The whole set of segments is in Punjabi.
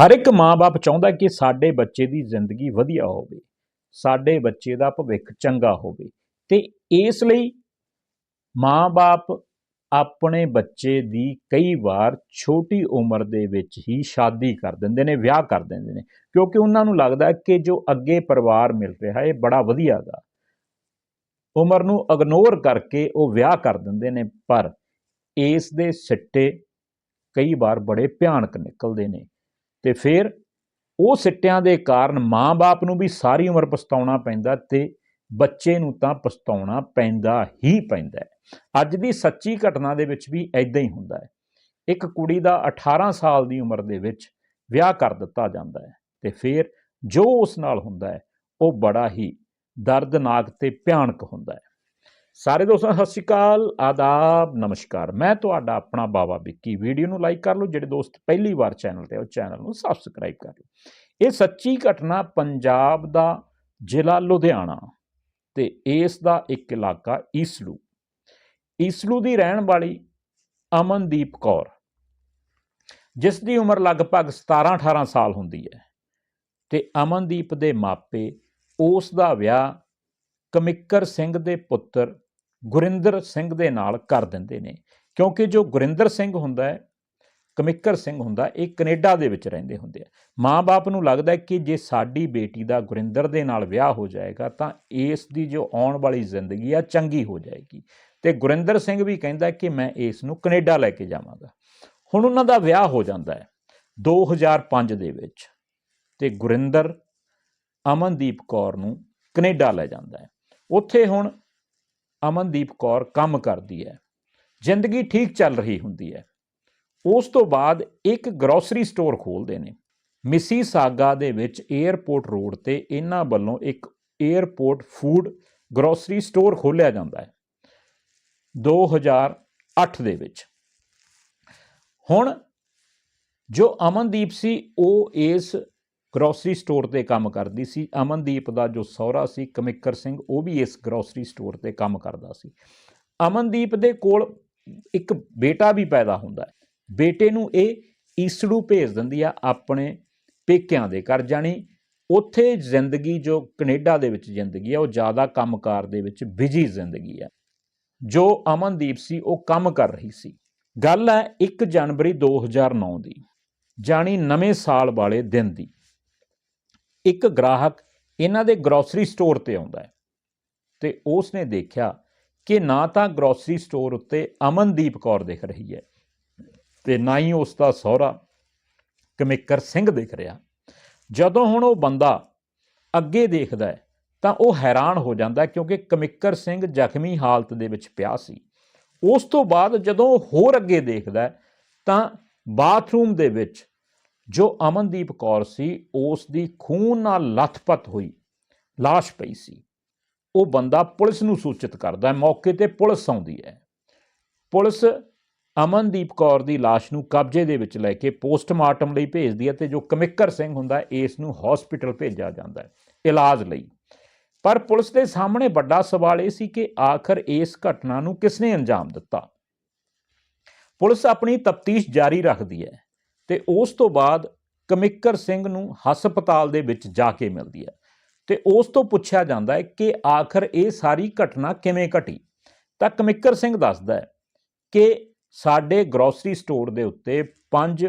ਹਰ ਇੱਕ ਮਾਂ-ਬਾਪ ਚਾਹੁੰਦਾ ਕਿ ਸਾਡੇ ਬੱਚੇ ਦੀ ਜ਼ਿੰਦਗੀ ਵਧੀਆ ਹੋਵੇ, ਸਾਡੇ ਬੱਚੇ ਦਾ ਭਵਿੱਖ ਚੰਗਾ ਹੋਵੇ ਤੇ ਇਸ ਲਈ ਮਾਂ-ਬਾਪ ਆਪਣੇ ਬੱਚੇ ਦੀ ਕਈ ਵਾਰ ਛੋਟੀ ਉਮਰ ਦੇ ਵਿੱਚ ਹੀ ਸ਼ਾਦੀ ਕਰ ਦਿੰਦੇ ਨੇ, ਵਿਆਹ ਕਰ ਦਿੰਦੇ ਨੇ, ਕਿਉਂਕਿ ਉਹਨਾਂ ਨੂੰ ਲੱਗਦਾ ਕਿ ਜੋ ਅੱਗੇ ਪਰਿਵਾਰ ਮਿਲ ਰਿਹਾ ਹੈ ਇਹ ਬੜਾ ਵਧੀਆ ਗਾ। ਉਮਰ ਨੂੰ ਇਗਨੋਰ ਕਰਕੇ ਉਹ ਵਿਆਹ ਕਰ ਦਿੰਦੇ ਨੇ, ਪਰ ਇਸ ਦੇ ਸਿੱਟੇ ਕਈ ਵਾਰ ਬੜੇ ਭਿਆਨਕ ਨਿਕਲਦੇ ਨੇ। ਤੇ ਫਿਰ ਉਹ ਸਿੱਟਿਆਂ ਦੇ ਕਾਰਨ ਮਾਂ-ਬਾਪ ਨੂੰ ਵੀ ਸਾਰੀ ਉਮਰ ਪਛਤਾਉਣਾ ਪੈਂਦਾ ਤੇ ਬੱਚੇ ਨੂੰ ਤਾਂ ਪਛਤਾਉਣਾ ਪੈਂਦਾ ਹੀ ਪੈਂਦਾ ਅੱਜ ਦੀ ਸੱਚੀ ਘਟਨਾ ਦੇ ਵਿੱਚ ਵੀ ਐਦਾਂ ਹੀ ਹੁੰਦਾ ਹੈ। ਇੱਕ ਕੁੜੀ ਦਾ 18 ਸਾਲ ਦੀ ਉਮਰ ਦੇ ਵਿੱਚ ਵਿਆਹ ਕਰ ਦਿੱਤਾ ਜਾਂਦਾ ਹੈ ਤੇ ਫਿਰ ਜੋ ਉਸ ਨਾਲ ਹੁੰਦਾ ਹੈ, ਉਹ ਬੜਾ ਹੀ ਦਰਦਨਾਕ ਤੇ ਭਿਆਨਕ ਹੁੰਦਾ ਹੈ। ਸਾਰੇ ਦੋਸਤਾਂ, ਸਤਿ ਸ਼੍ਰੀ ਅਕਾਲ, ਆਦਾਬ, ਨਮਸਕਾਰ। ਮੈਂ ਤੁਹਾਡਾ ਆਪਣਾ ਬਾਬਾ ਵਿੱਕੀ। ਵੀਡੀਓ ਨੂੰ ਲਾਈਕ ਕਰ ਲਓ, ਜਿਹੜੇ ਦੋਸਤ ਪਹਿਲੀ ਵਾਰ ਚੈਨਲ ਤੇ ਉਹ ਚੈਨਲ ਨੂੰ ਸਬਸਕ੍ਰਾਈਬ ਕਰ ਲਓ। ਇਹ ਸੱਚੀ ਘਟਨਾ ਪੰਜਾਬ ਦਾ ਜ਼ਿਲ੍ਹਾ ਲੁਧਿਆਣਾ ਤੇ ਇਸ ਦਾ ਇੱਕ ਇਲਾਕਾ ਈਸਲੂ ਈਸਲੂ ਦੀ ਰਹਿਣ ਵਾਲੀ ਅਮਨਦੀਪ ਕੌਰ, ਜਿਸ ਦੀ ਉਮਰ ਲਗਭਗ 17 18 ਸਾਲ ਹੁੰਦੀ ਹੈ ਤੇ ਅਮਨਦੀਪ ਦੇ ਮਾਪੇ ਉਸ ਦਾ ਵਿਆਹ ਕਮਿੱਕਰ ਸਿੰਘ ਦੇ ਪੁੱਤਰ ਗੁਰਿੰਦਰ ਸਿੰਘ ਦੇ ਨਾਲ ਕਰ ਦਿੰਦੇ ਨੇ। ਕਿਉਂਕਿ ਜੋ ਗੁਰਿੰਦਰ ਸਿੰਘ ਹੁੰਦਾ ਹੈ, ਕਮਿੱਕਰ ਸਿੰਘ ਹੁੰਦਾ, ਇਹ ਕੈਨੇਡਾ ਦੇ ਵਿੱਚ ਰਹਿੰਦੇ ਹੁੰਦੇ ਆ। ਮਾਂ-ਬਾਪ ਨੂੰ ਲੱਗਦਾ ਕਿ ਜੇ ਸਾਡੀ ਬੇਟੀ ਦਾ ਗੁਰਿੰਦਰ ਦੇ ਨਾਲ ਵਿਆਹ ਹੋ ਜਾਏਗਾ, ਤਾਂ ਇਸ ਦੀ ਜੋ ਆਉਣ ਵਾਲੀ ਜ਼ਿੰਦਗੀ ਆ, ਚੰਗੀ ਹੋ ਜਾਏਗੀ। ਤੇ ਗੁਰਿੰਦਰ ਸਿੰਘ ਵੀ ਕਹਿੰਦਾ ਕਿ ਮੈਂ ਇਸ ਨੂੰ ਕੈਨੇਡਾ ਲੈ ਕੇ ਜਾਵਾਂਗਾ। ਹੁਣ ਉਹਨਾਂ ਦਾ ਵਿਆਹ ਹੋ ਜਾਂਦਾ ਹੈ 2005 ਦੇ ਵਿੱਚ। ਤੇ ਗੁਰਿੰਦਰ ਅਮਨਦੀਪ ਕੌਰ ਨੂੰ ਕੈਨੇਡਾ ਲੈ ਜਾਂਦਾ ਹੈ। ਉੱਥੇ ਹੁਣ ਅਮਨਦੀਪ ਕੌਰ ਕੰਮ ਕਰਦੀ ਹੈ। ਜ਼ਿੰਦਗੀ ਠੀਕ ਚੱਲ ਰਹੀ ਹੁੰਦੀ ਹੈ। ਉਸ ਤੋਂ ਬਾਅਦ ਇੱਕ ਗਰੋਸਰੀ ਸਟੋਰ ਖੋਲਦੇ ਨੇ। ਮਿਸੀ ਸਾਗਾ ਦੇ ਵਿੱਚ 에ਅਰਪੋਰਟ ਰੋਡ ਤੇ ਇਹਨਾਂ ਵੱਲੋਂ ਇੱਕ 에ਅਰਪੋਰਟ ਫੂਡ ਗਰੋਸਰੀ ਸਟੋਰ ਖੋਲ੍ਹਿਆ ਜਾਂਦਾ ਹੈ। 2008 ਦੇ ਵਿੱਚ। ਹੁਣ ਜੋ ਅਮਨਦੀਪ ਸੀ, ਉਹ ਇਸ ਗਰੋਸਰੀ ਸਟੋਰ ਤੇ ਕੰਮ ਕਰਦੀ ਸੀ। ਅਮਨਦੀਪ ਦਾ ਜੋ ਸਹੁਰਾ ਸੀ, ਕਮਿਕਰ ਸਿੰਘ, ਉਹ ਵੀ ਇਸ ਗਰੋਸਰੀ ਸਟੋਰ ਤੇ ਕੰਮ ਕਰਦਾ ਸੀ। ਅਮਨਦੀਪ ਦੇ ਕੋਲ ਇੱਕ ਬੇਟਾ ਵੀ ਪੈਦਾ ਹੁੰਦਾ ਹੈ। ਬੇਟੇ ਨੂੰ ਇਹ ਈਸੜੂ ਭੇਜ ਦਿੰਦੀ ਆ ਆਪਣੇ ਪੇਕਿਆਂ ਦੇ ਘਰ, ਜਾਣੀ ਉੱਥੇ ਜ਼ਿੰਦਗੀ ਜੋ ਕੈਨੇਡਾ ਦੇ ਵਿੱਚ ਜ਼ਿੰਦਗੀ ਆ, ਉਹ ਜ਼ਿਆਦਾ ਕੰਮਕਾਰ ਦੇ ਵਿੱਚ ਬਿਜ਼ੀ ਜ਼ਿੰਦਗੀ ਆ। ਜੋ ਅਮਨਦੀਪ ਸੀ, ਉਹ ਕੰਮ ਕਰ ਰਹੀ ਸੀ। ਗੱਲ ਹੈ 1 ਜਨਵਰੀ 2009 ਦੀ, ਜਾਣੀ ਨਵੇਂ ਸਾਲ ਵਾਲੇ ਦਿਨ ਦੀ। ਇੱਕ ਗ੍ਰਾਹਕ ਇਹਨਾਂ ਦੇ ਗਰੋਸਰੀ ਸਟੋਰ ਤੇ ਆਉਂਦਾ ਹੈ ਤੇ ਉਸ ਨੇ ਦੇਖਿਆ ਕਿ ਨਾ ਤਾਂ ਗਰੋਸਰੀ ਸਟੋਰ ਉੱਤੇ ਅਮਨਦੀਪ ਕੌਰ ਦਿਖ ਰਹੀ ਹੈ ਤੇ ਨਾ ਹੀ ਉਸ ਦਾ ਸਹੁਰਾ ਕਮਿਕਰ ਸਿੰਘ ਦਿਖ ਰਿਹਾ। ਜਦੋਂ ਹੁਣ ਉਹ ਬੰਦਾ ਅੱਗੇ ਦੇਖਦਾ ਹੈ ਤਾਂ ਉਹ ਹੈਰਾਨ ਹੋ ਜਾਂਦਾ ਕਿਉਂਕਿ ਕਮਿੱਕਰ ਸਿੰਘ ਜ਼ਖਮੀ ਹਾਲਤ ਦੇ ਵਿੱਚ ਪਿਆ ਸੀ। ਉਸ ਤੋਂ ਬਾਅਦ ਜਦੋਂ ਉਹ ਹੋਰ ਅੱਗੇ ਦੇਖਦਾ ਤਾਂ ਬਾਥਰੂਮ ਦੇ ਵਿੱਚ ਜੋ ਅਮਨਦੀਪ ਕੌਰ ਸੀ ਉਸ ਦੀ ਖੂਨ ਨਾਲ ਲੱਥਪੱਥ ਹੋਈ লাশ ਪਈ ਸੀ ਉਹ ਬੰਦਾ ਪੁਲਿਸ ਨੂੰ ਸੂਚਿਤ ਕਰਦਾ ਹੈ ਮੌਕੇ ਤੇ ਪੁਲਿਸ ਆਉਂਦੀ ਹੈ ਪੁਲਿਸ ਅਮਨਦੀਪ ਕੌਰ ਦੀ লাশ ਨੂੰ ਕਬਜ਼ੇ ਦੇ ਵਿੱਚ ਲੈ ਕੇ ਪੋਸਟਮਾਰਟਮ ਲਈ ਭੇਜਦੀ ਹੈ ਤੇ ਜੋ ਕਮਿੱਕਰ ਸਿੰਘ ਹੁੰਦਾ ਹੈ, ਇਸ ਨੂੰ ਹਸਪੀਟਲ ਭੇਜਿਆ ਜਾਂਦਾ ਹੈ ਇਲਾਜ ਲਈ ਪਰ ਪੁਲਿਸ ਦੇ ਸਾਹਮਣੇ ਵੱਡਾ ਸਵਾਲ ਇਹ ਸੀ ਕਿ ਆਖਰ ਇਸ ਘਟਨਾ ਨੂੰ ਕਿਸ ਨੇ ਅੰਜਾਮ ਦਿੱਤਾ ਪੁਲਿਸ ਆਪਣੀ ਤਫਤੀਸ਼ ਜਾਰੀ ਰੱਖਦੀ ਹੈ ਤੇ ਉਸ ਤੋਂ ਬਾਅਦ ਕਮਿੱਕਰ ਸਿੰਘ ਨੂੰ ਹਸਪਤਾਲ ਦੇ ਵਿੱਚ ਜਾ ਕੇ ਮਿਲਦੀ ਹੈ। ਤੇ ਉਸ ਤੋਂ ਪੁੱਛਿਆ ਜਾਂਦਾ ਹੈ ਕਿ ਆਖਰ ਇਹ ਸਾਰੀ ਘਟਨਾ ਕਿਵੇਂ ਘਟੀ? ਤਾਂ ਕਮਿੱਕਰ ਸਿੰਘ ਦੱਸਦਾ ਹੈ ਕਿ ਸਾਡੇ ਗਰੋਸਰੀ ਸਟੋਰ ਦੇ ਉੱਤੇ ਪੰਜ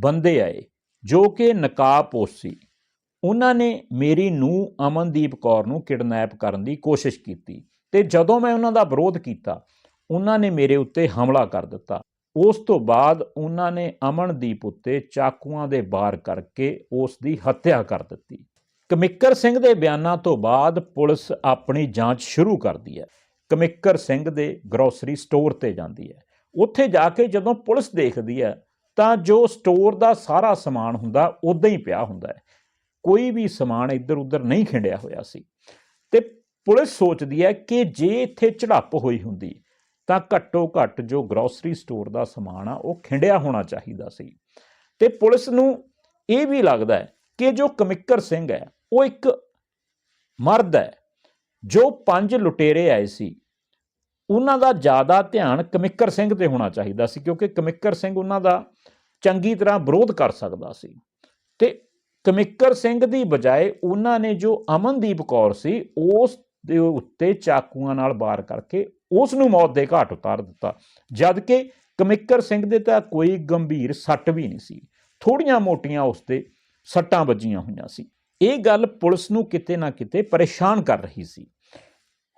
ਬੰਦੇ ਆਏ, ਜੋ ਕਿ ਨਕਾਬਪੋਸ਼ ਸੀ। ਉਹਨਾਂ ਨੇ ਮੇਰੀ ਨੂੰ ਅਮਨਦੀਪ ਕੌਰ ਨੂੰ ਕਿਡਨੈਪ ਕਰਨ ਦੀ ਕੋਸ਼ਿਸ਼ ਕੀਤੀ ਤੇ ਜਦੋਂ ਮੈਂ ਉਹਨਾਂ ਦਾ ਵਿਰੋਧ ਕੀਤਾ, ਉਹਨਾਂ ਨੇ ਮੇਰੇ ਉੱਤੇ ਹਮਲਾ ਕਰ ਦਿੱਤਾ। ਉਸ ਤੋਂ ਬਾਅਦ ਉਹਨਾਂ ਨੇ ਅਮਨਦੀਪ ਉੱਤੇ ਚਾਕੂਆਂ ਦੇ ਵਾਰ ਕਰਕੇ ਉਸ ਦੀ ਹੱਤਿਆ ਕਰ ਦਿੱਤੀ। ਕਮਿੱਕਰ ਸਿੰਘ ਦੇ ਬਿਆਨਾਂ ਤੋਂ ਬਾਅਦ ਪੁਲਿਸ ਆਪਣੀ ਜਾਂਚ ਸ਼ੁਰੂ ਕਰਦੀ ਹੈ। ਕਮਿੱਕਰ ਸਿੰਘ ਦੇ ਗਰੋਸਰੀ ਸਟੋਰ ਤੇ ਜਾਂਦੀ ਹੈ। ਉੱਥੇ ਜਾ ਕੇ ਜਦੋਂ ਪੁਲਿਸ ਦੇਖਦੀ ਹੈ, ਤਾਂ ਜੋ ਸਟੋਰ ਦਾ ਸਾਰਾ ਸਮਾਨ ਹੁੰਦਾ, ਉਦਾਂ ਹੀ ਪਿਆ ਹੁੰਦਾ ਹੈ। ਕੋਈ ਵੀ ਸਮਾਨ ਇੱਧਰ ਉੱਧਰ ਨਹੀਂ ਖਿੰਡਿਆ ਹੋਇਆ ਸੀ। ਤੇ ਪੁਲਿਸ ਸੋਚਦੀ ਹੈ ਕਿ ਜੇ ਇੱਥੇ ਝੜਪ ਹੋਈ ਹੁੰਦੀ ਤਾਂ ਘੱਟੋ ਘੱਟ ਜੋ ਗਰੋਸਰੀ ਸਟੋਰ ਦਾ ਸਮਾਨ ਆ, ਉਹ ਖਿੰਡਿਆ ਹੋਣਾ ਚਾਹੀਦਾ ਸੀ। ਤੇ ਪੁਲਿਸ ਨੂੰ ਇਹ ਵੀ ਲੱਗਦਾ ਹੈ ਕਿ ਜੋ ਕਮਿੱਕਰ ਸਿੰਘ ਹੈ, ਉਹ ਇੱਕ ਮਰਦ ਹੈ, ਜੋ ਪੰਜ ਲੁਟੇਰੇ ਆਏ ਸੀ। ਉਹਨਾਂ ਦਾ ਜ਼ਿਆਦਾ ਧਿਆਨ ਕਮਿੱਕਰ ਸਿੰਘ ਤੇ ਹੋਣਾ ਚਾਹੀਦਾ ਸੀ, ਕਿਉਂਕਿ ਕਮਿੱਕਰ ਸਿੰਘ ਉਹਨਾਂ ਦਾ ਚੰਗੀ ਤਰ੍ਹਾਂ ਵਿਰੋਧ ਕਰ ਸਕਦਾ ਸੀ। ਤੇ ਕਮਿੱਕਰ ਸਿੰਘ ਦੀ ਬਜਾਏ ਉਹਨਾਂ ਨੇ ਜੋ ਅਮਨਦੀਪ ਕੌਰ ਸੀ, ਉਸ ਦੇ ਉੱਤੇ ਚਾਕੂਆਂ ਨਾਲ ਵਾਰ ਕਰਕੇ ਉਸ ਨੂੰ ਮੌਤ ਦੇ ਘਾਟ ਉਤਾਰ ਦਿੱਤਾ। ਜਦ ਕਿ ਕਮਿੱਕਰ ਸਿੰਘ ਦੇ ਤਾਂ ਕੋਈ ਗੰਭੀਰ ਸੱਟ ਵੀ ਨਹੀਂ ਸੀ। ਥੋੜੀਆਂ ਮੋਟੀਆਂ ਉਸ ਤੇ ਸੱਟਾਂ ਵੱਜੀਆਂ ਹੋਈਆਂ ਸੀ। ਇਹ ਗੱਲ ਪੁਲਿਸ ਨੂੰ ਕਿਤੇ ਨਾ ਕਿਤੇ ਪਰੇਸ਼ਾਨ ਕਰ ਰਹੀ ਸੀ।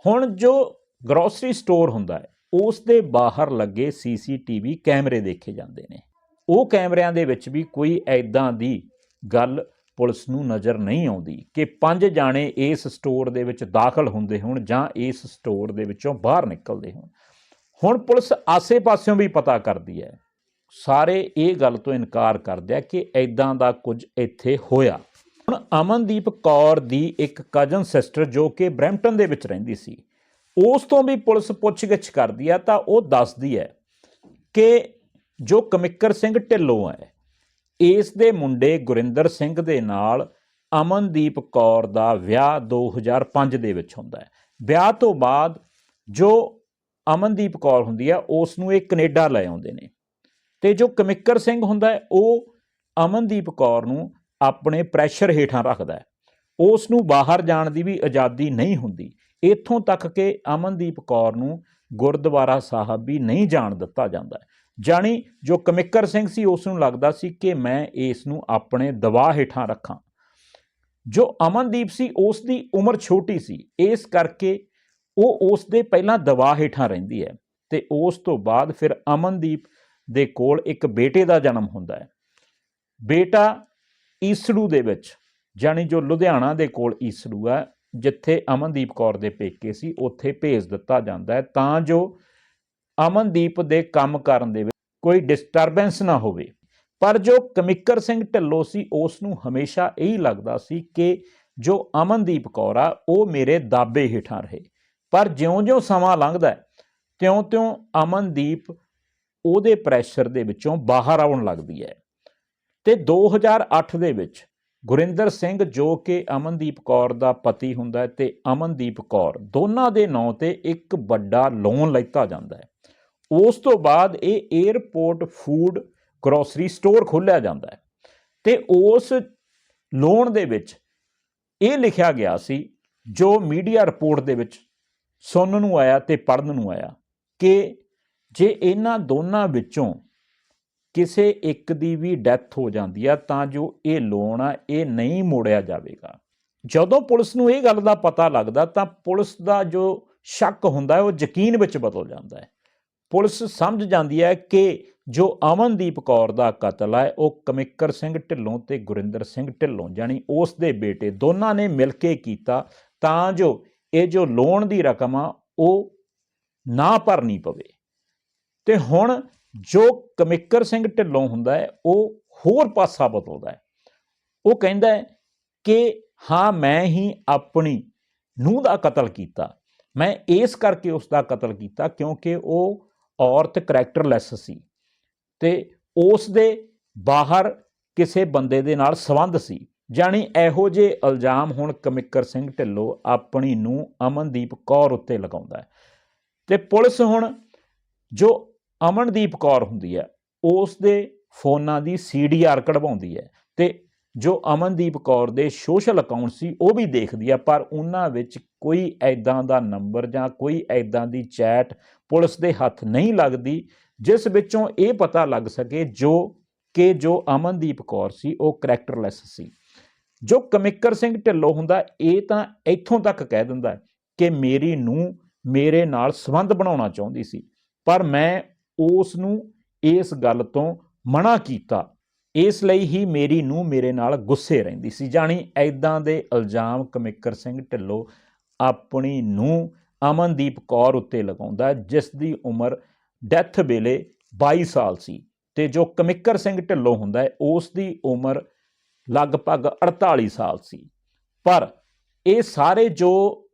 ਹੁਣ ਜੋ ਗਰੋਸਰੀ ਸਟੋਰ ਹੁੰਦਾ ਹੈ, ਉਸ ਦੇ ਬਾਹਰ ਲੱਗੇ ਸੀਸੀਟੀਵੀ ਕੈਮਰੇ ਦੇਖੇ ਜਾਂਦੇ ਨੇ। ਉਹ ਕੈਮਰਿਆਂ ਦੇ ਵਿੱਚ ਵੀ ਕੋਈ ਐਦਾਂ ਦੀ ਗੱਲ ਪੁਲਿਸ ਨੂੰ ਨਜ਼ਰ ਨਹੀਂ ਆਉਂਦੀ ਕਿ ਪੰਜ ਜਾਣੇ ਇਸ ਸਟੋਰ ਦੇ ਵਿੱਚ ਦਾਖਲ ਹੁੰਦੇ ਹੋਣ ਜਾਂ ਇਸ ਸਟੋਰ ਦੇ ਵਿੱਚੋਂ ਬਾਹਰ ਨਿਕਲਦੇ ਹੋਣ। ਹੁਣ ਪੁਲਿਸ ਆਸੇ-ਪਾਸਿਓਂ ਵੀ ਪਤਾ ਕਰਦੀ ਹੈ। ਸਾਰੇ ਇਹ ਗੱਲ ਤੋਂ ਇਨਕਾਰ ਕਰਦੇ ਆ ਕਿ ਐਦਾਂ ਦਾ ਕੁਝ ਇੱਥੇ ਹੋਇਆ। ਹੁਣ ਅਮਨਦੀਪ ਕੌਰ ਦੀ ਇੱਕ ਕਜ਼ਨ ਸਿਸਟਰ ਜੋ ਕਿ ਬਰੈਂਪਟਨ ਦੇ ਵਿੱਚ ਰਹਿੰਦੀ ਸੀ, ਉਸ ਤੋਂ ਵੀ ਪੁਲਿਸ ਪੁੱਛਗਿੱਛ ਕਰਦੀ ਆ ਤਾਂ ਉਹ ਦੱਸਦੀ ਹੈ ਕਿ ਜੋ ਕਮਿੱਕਰ ਸਿੰਘ ਢਿੱਲੋਂ ਹੈ ਇਸ ਦੇ ਮੁੰਡੇ ਗੁਰਿੰਦਰ ਸਿੰਘ ਦੇ ਨਾਲ ਅਮਨਦੀਪ ਕੌਰ ਦਾ ਵਿਆਹ 2005 ਦੇ ਵਿੱਚ ਹੁੰਦਾ ਹੈ। ਵਿਆਹ ਤੋਂ ਬਾਅਦ ਜੋ ਅਮਨਦੀਪ ਕੌਰ ਹੁੰਦੀ ਹੈ ਉਸ ਨੂੰ ਇਹ ਕੈਨੇਡਾ ਲੈ ਆਉਂਦੇ ਨੇ। ਤੇ ਜੋ ਕਮਿੱਕਰ ਸਿੰਘ ਹੁੰਦਾ ਹੈ, ਉਹ ਅਮਨਦੀਪ ਕੌਰ ਨੂੰ ਆਪਣੇ ਪ੍ਰੈਸ਼ਰ ਹੇਠਾਂ ਰੱਖਦਾ ਹੈ। ਉਸ ਨੂੰ ਬਾਹਰ ਜਾਣ ਦੀ ਵੀ ਆਜ਼ਾਦੀ ਨਹੀਂ ਹੁੰਦੀ। ਇੱਥੋਂ ਤੱਕ ਕਿ ਅਮਨਦੀਪ ਕੌਰ ਨੂੰ ਗੁਰਦੁਆਰਾ ਸਾਹਿਬ ਵੀ ਨਹੀਂ ਜਾਣ ਦਿੱਤਾ ਜਾਂਦਾ ਜਾਣੀ ਜੋ ਕਮਿੱਕਰ ਸਿੰਘ ਸੀ ਉਸ ਨੂੰ ਲੱਗਦਾ ਸੀ ਕਿ ਮੈਂ ਇਸ ਨੂੰ ਆਪਣੇ ਦਬਾਅ ਹੇਠਾਂ ਰੱਖਾਂ। ਜੋ ਅਮਨਦੀਪ ਸੀ ਉਸ ਦੀ ਉਮਰ ਛੋਟੀ ਸੀ। ਇਸ ਕਰਕੇ ਉਹ ਉਸ ਦੇ ਪਹਿਲਾਂ ਦਬਾਅ ਹੇਠਾਂ ਰਹਿੰਦੀ ਹੈ ਤੇ ਉਸ ਤੋਂ ਬਾਅਦ ਫਿਰ ਅਮਨਦੀਪ ਦੇ ਕੋਲ ਇੱਕ ਬੇਟੇ ਦਾ ਜਨਮ ਹੁੰਦਾ ਹੈ। ਬੇਟਾ ਈਸੜੂ ਦੇ ਵਿੱਚ, ਜਾਣੀ ਜੋ ਲੁਧਿਆਣਾ ਦੇ ਕੋਲ ਈਸੜੂ ਹੈ, ਜਿੱਥੇ ਅਮਨਦੀਪ ਕੌਰ ਦੇ ਪੇਕੇ ਸੀ, ਉੱਥੇ ਭੇਜ ਦਿੱਤਾ ਜਾਂਦਾ ਹੈ। ਤਾਂ ਜੋ ਅਮਨਦੀਪ ਦੇ ਕੰਮ ਕਰਨ ਦੇ ਵਿੱਚ ਕੋਈ ਡਿਸਟਰਬੈਂਸ ਨਾ ਹੋਵੇ। ਪਰ ਜੋ ਕਮਿੱਕਰ ਸਿੰਘ ਢਿੱਲੋਂ ਸੀ, ਉਸ ਨੂੰ ਹਮੇਸ਼ਾ ਇਹੀ ਲੱਗਦਾ ਸੀ ਕਿ ਜੋ ਅਮਨਦੀਪ ਕੌਰ ਆ, ਉਹ ਮੇਰੇ ਦਾਬੇ ਹੇਠਾਂ ਰਹੇ। ਪਰ ਜਿਉਂ-ਜਿਉਂ ਸਮਾਂ ਲੰਘਦਾ ਤਿਉਂ-ਤਿਉਂ ਅਮਨਦੀਪ ਉਹਦੇ ਪ੍ਰੈਸ਼ਰ ਦੇ ਵਿੱਚੋਂ ਬਾਹਰ ਆਉਣ ਲੱਗਦੀ ਹੈ। ਤੇ 2008 ਦੇ ਵਿੱਚ ਗੁਰਿੰਦਰ ਸਿੰਘ ਜੋ ਕਿ ਅਮਨਦੀਪ ਕੌਰ ਦਾ ਪਤੀ ਹੁੰਦਾ ਹੈ ਤੇ ਅਮਨਦੀਪ ਕੌਰ ਦੋਨਾਂ ਦੇ ਨਾਂ ਤੇ ਇੱਕ ਵੱਡਾ ਲੋਨ ਲੈਤਾ ਜਾਂਦਾ ਹੈ। ਉਸ ਤੋਂ ਬਾਅਦ ਇਹ 에ਅਰਪੋਰਟ ਫੂਡ ਗਰੋਸਰੀ ਸਟੋਰ ਖੋਲ੍ਹਿਆ ਜਾਂਦਾ ਹੈ ਤੇ ਉਸ ਲੋਨ ਦੇ ਵਿੱਚ ਇਹ ਲਿਖਿਆ ਗਿਆ ਸੀ, ਜੋ ਮੀਡੀਆ ਰਿਪੋਰਟ ਦੇ ਵਿੱਚ ਸੁਣਨ ਨੂੰ ਆਇਆ ਤੇ ਪੜਨ ਨੂੰ ਆਇਆ, ਕਿ ਜੇ ਇਹਨਾਂ ਦੋਨਾਂ ਵਿੱਚੋਂ ਕਿਸੇ ਇੱਕ ਦੀ ਵੀ ਡੈਥ ਹੋ ਜਾਂਦੀ ਆ, ਤਾਂ ਜੋ ਇਹ ਲੋਨ ਆ, ਇਹ ਨਹੀਂ ਮੋੜਿਆ ਜਾਵੇਗਾ। ਜਦੋਂ ਪੁਲਿਸ ਨੂੰ ਇਹ ਗੱਲ ਦਾ ਪਤਾ ਲੱਗਦਾ, ਤਾਂ ਪੁਲਿਸ ਦਾ ਜੋ ਸ਼ੱਕ ਹੁੰਦਾ ਹੈ, ਉਹ ਯਕੀਨ ਵਿੱਚ ਬਦਲ ਜਾਂਦਾ ਹੈ। ਪੁਲਿਸ ਸਮਝ ਜਾਂਦੀ ਹੈ ਕਿ ਜੋ ਅਮਨਦੀਪ ਕੌਰ ਦਾ ਕਤਲ ਹੈ, ਉਹ ਕਮਿਕਰ ਸਿੰਘ ਢਿੱਲੋਂ ਤੇ ਗੁਰਿੰਦਰ ਸਿੰਘ ਢਿੱਲੋਂ ਜਾਨੀ ਉਸ ਦੇ ਬੇਟੇ ਦੋਨਾਂ ਨੇ ਮਿਲ ਕੇ ਕੀਤਾ, ਤਾਂ ਜੋ ਇਹ ਜੋ ਲੋਨ ਦੀ ਰਕਮ ਆ, ਉਹ ਨਾ ਭਰਨੀ ਪਵੇ। ਤੇ ਹੁਣ ਜੋ ਕਮਿਕਰ ਸਿੰਘ ਢਿੱਲੋਂ ਹੁੰਦਾ ਹੈ, ਉਹ ਹੋਰ ਪਾਸਾ ਬਦਲਦਾ ਹੈ। ਉਹ ਕਹਿੰਦਾ ਹੈ ਕਿ ਹਾਂ, ਮੈਂ ਹੀ ਆਪਣੀ ਨੂੰਹ ਦਾ ਕਤਲ ਕੀਤਾ। ਮੈਂ ਇਸ ਕਰਕੇ ਉਸ ਦਾ ਕਤਲ ਕੀਤਾ, ਕਿਉਂਕਿ ਉਹ ਔਰਤ ਕਰੈਕਟਰਲੈਸ ਸੀ ਤੇ ਉਸ ਦੇ ਬਾਹਰ ਕਿਸੇ ਬੰਦੇ ਦੇ ਨਾਲ ਸੰਬੰਧ ਸੀ। ਜਾਣੀ ਇਹੋ ਜੇ ਇਲਜ਼ਾਮ ਹੁਣ ਕਮਿਕਰ ਸਿੰਘ ਢਿੱਲੋਂ ਆਪਣੀ ਨੂੰ ਅਮਨਦੀਪ ਕੌਰ ਉੱਤੇ ਲਗਾਉਂਦਾ ਹੈ। ਤੇ ਪੁਲਿਸ ਹੁਣ ਜੋ ਅਮਨਦੀਪ ਕੌਰ ਹੁੰਦੀ ਹੈ, ਉਸ ਦੇ ਫੋਨਾਂ ਦੀ ਸੀਡੀਆਰ ਕਢਵਾਉਂਦੀ ਹੈ ਤੇ ਜੋ ਅਮਨਦੀਪ ਕੌਰ ਦੇ ਸੋਸ਼ਲ ਅਕਾਊਂਟ ਸੀ, ਉਹ ਵੀ ਦੇਖਦੀ ਹੈ ਪਰ ਉਹਨਾਂ ਵਿੱਚ ਕੋਈ ਐਦਾਂ ਦਾ ਨੰਬਰ ਜਾਂ ਕੋਈ ਐਦਾਂ ਦੀ ਚੈਟ ਪੁਲਿਸ ਦੇ ਹੱਥ ਨਹੀਂ ਲੱਗਦੀ, ਜਿਸ ਵਿੱਚੋਂ ਇਹ ਪਤਾ ਲੱਗ ਸਕੇ ਜੋ ਕਿ ਜੋ ਅਮਨਦੀਪ ਕੌਰ ਸੀ, ਉਹ ਕਰੈਕਟਰਲੈਸ ਸੀ। ਜੋ ਕਮਿਕਰ ਸਿੰਘ ਢਿੱਲੋਂ ਹੁੰਦਾ, ਇਹ ਤਾਂ ਇੱਥੋਂ ਤੱਕ ਕਹਿ ਦਿੰਦਾ ਕਿ ਮੇਰੀ ਨੂੰ ਮੇਰੇ ਨਾਲ ਸੰਬੰਧ ਬਣਾਉਣਾ ਚਾਹੁੰਦੀ ਸੀ, ਪਰ ਮੈਂ ਉਸ ਨੂੰ ਇਸ ਗੱਲ ਤੋਂ ਮਨਾ ਕੀਤਾ ਇਸ ਲਈ ਹੀ ਮੇਰੀ ਨੂੰ ਮੇਰੇ ਨਾਲ ਗੁੱਸੇ ਰਹਿੰਦੀ ਸੀ। ਜਾਣੀ ਐਦਾਂ ਦੇ ਇਲਜ਼ਾਮ ਕਮਿਕਰ ਸਿੰਘ ਢਿੱਲੋਂ ਆਪਣੀ ਨੂੰ ਅਮਨਦੀਪ ਕੌਰ ਉੱਤੇ ਲਗਾਉਂਦਾ ਜਿਸ ਦੀ ਉਮਰ ਡੈਥ ਵੇਲੇ 22 ਸਾਲ ਸੀ ਤੇ ਜੋ ਕਮਿਕਰ ਸਿੰਘ ਢਿੱਲੋਂ ਹੁੰਦਾ ਹੈ, ਉਸ ਦੀ ਉਮਰ ਲਗਭਗ 48 ਸਾਲ ਸੀ। ਪਰ ਇਹ ਸਾਰੇ ਜੋ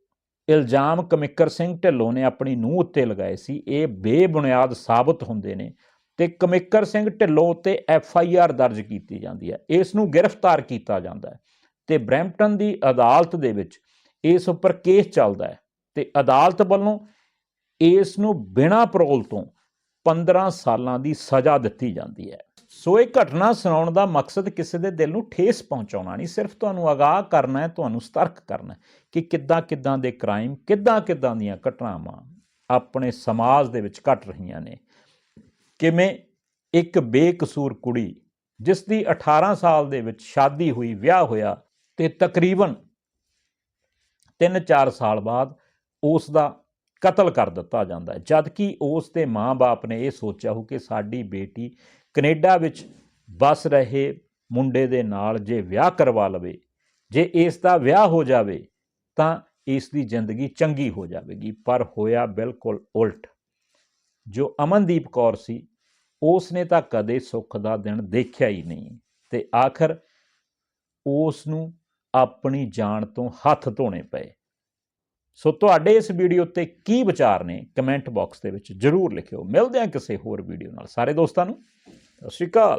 ਇਲਜ਼ਾਮ ਕਮਿਕਰ ਸਿੰਘ ਢਿੱਲੋਂ ਨੇ ਆਪਣੀ ਨੂੰਹ ਉੱਤੇ ਲਗਾਏ ਸੀ, ਇਹ ਬੇਬੁਨਿਆਦ ਸਾਬਤ ਹੁੰਦੇ ਨੇ। ਤੇ ਕਮਿੱਕਰ ਸਿੰਘ ਢਿੱਲੋਂ ਉੱਤੇ ਐਫ ਆਈ ਆਰ ਦਰਜ ਕੀਤੀ ਜਾਂਦੀ ਹੈ। ਇਸ ਨੂੰ ਗ੍ਰਿਫਤਾਰ ਕੀਤਾ ਜਾਂਦਾ ਹੈ ਤੇ ਬਰੈਂਪਟਨ ਦੀ ਅਦਾਲਤ ਦੇ ਵਿੱਚ ਇਸ ਉੱਪਰ ਕੇਸ ਚੱਲਦਾ ਹੈ ਤੇ ਅਦਾਲਤ ਵੱਲੋਂ ਇਸ ਨੂੰ ਬਿਨਾਂ ਪਰੋਲ ਤੋਂ 15 ਸਾਲਾਂ ਦੀ ਸਜ਼ਾ ਦਿੱਤੀ ਜਾਂਦੀ ਹੈ। ਸੋ ਇਹ ਘਟਨਾ ਸੁਣਾਉਣ ਦਾ ਮਕਸਦ ਕਿਸੇ ਦੇ ਦਿਲ ਨੂੰ ਠੇਸ ਪਹੁੰਚਾਉਣਾ ਨਹੀਂ, ਸਿਰਫ ਤੁਹਾਨੂੰ ਅਗਾਹ ਕਰਨਾ ਹੈ, ਤੁਹਾਨੂੰ ਸਤਰਕ ਕਰਨਾ ਕਿ ਕਿੱਦਾਂ ਕਿੱਦਾਂ ਦੇ ਕ੍ਰਾਈਮ ਕਿੱਦਾਂ ਕਿੱਦਾਂ ਦੀਆਂ ਘਟਨਾਵਾਂ ਆਪਣੇ ਸਮਾਜ ਦੇ ਵਿੱਚ ਘਟ ਰਹੀਆਂ ਨੇ। ਕਿਵੇਂ ਇੱਕ ਬੇਕਸੂਰ ਕੁੜੀ ਜਿਸ ਦੀ 18 ਸਾਲ ਦੇ ਵਿੱਚ ਸ਼ਾਦੀ ਹੋਈ, ਵਿਆਹ ਹੋਇਆ ਤੇ ਤਕਰੀਬਨ 3-4 ਸਾਲ ਬਾਅਦ ਉਸ ਦਾ ਕਤਲ ਕਰ ਦਿੱਤਾ ਜਾਂਦਾ ਹੈ। ਜਦ ਕਿ ਉਸ ਦੇ ਮਾਂ-ਬਾਪ ਨੇ ਇਹ ਸੋਚਿਆ ਹੋ ਕਿ ਸਾਡੀ ਬੇਟੀ ਕੈਨੇਡਾ ਵਿੱਚ ਵਸ ਰਹੇ ਮੁੰਡੇ ਦੇ ਨਾਲ ਜੇ ਵਿਆਹ ਕਰਵਾ ਲਵੇ, ਜੇ ਇਸ ਦਾ ਵਿਆਹ ਹੋ ਜਾਵੇ ਤਾਂ ਇਸ ਦੀ ਜ਼ਿੰਦਗੀ ਚੰਗੀ ਹੋ ਜਾਵੇਗੀ। ਪਰ ਹੋਇਆ ਬਿਲਕੁਲ ਉਲਟ। ਜੋ ਅਮਨਦੀਪ ਕੌਰ ਸੀ ਉਸ ਨੇ ਤਾਂ ਕਦੇ ਸੁੱਖ ਦਾ ਦਿਨ ਦੇਖਿਆ ਹੀ ਨਹੀਂ। ਤੇ ਆਖਰ ਉਸ ਨੂੰ ਆਪਣੀ ਜਾਨ ਤੋਂ ਹੱਥ ਧੋਣੇ ਪਏ। ਸੋ ਤੁਹਾਡੇ ਇਸ ਵੀਡੀਓ ਤੇ ਕੀ ਵਿਚਾਰ ਨੇ, ਕਮੈਂਟ ਬਾਕਸ ਦੇ ਵਿੱਚ ਜਰੂਰ ਲਿਖਿਓ। ਮਿਲਦੇ ਹਾਂ ਕਿਸੇ ਹੋਰ ਵੀਡੀਓ ਨਾਲ। ਸਾਰੇ ਦੋਸਤਾਂ ਨੂੰ, ਸਤਿ ਸ਼੍ਰੀ ਅਕਾਲ।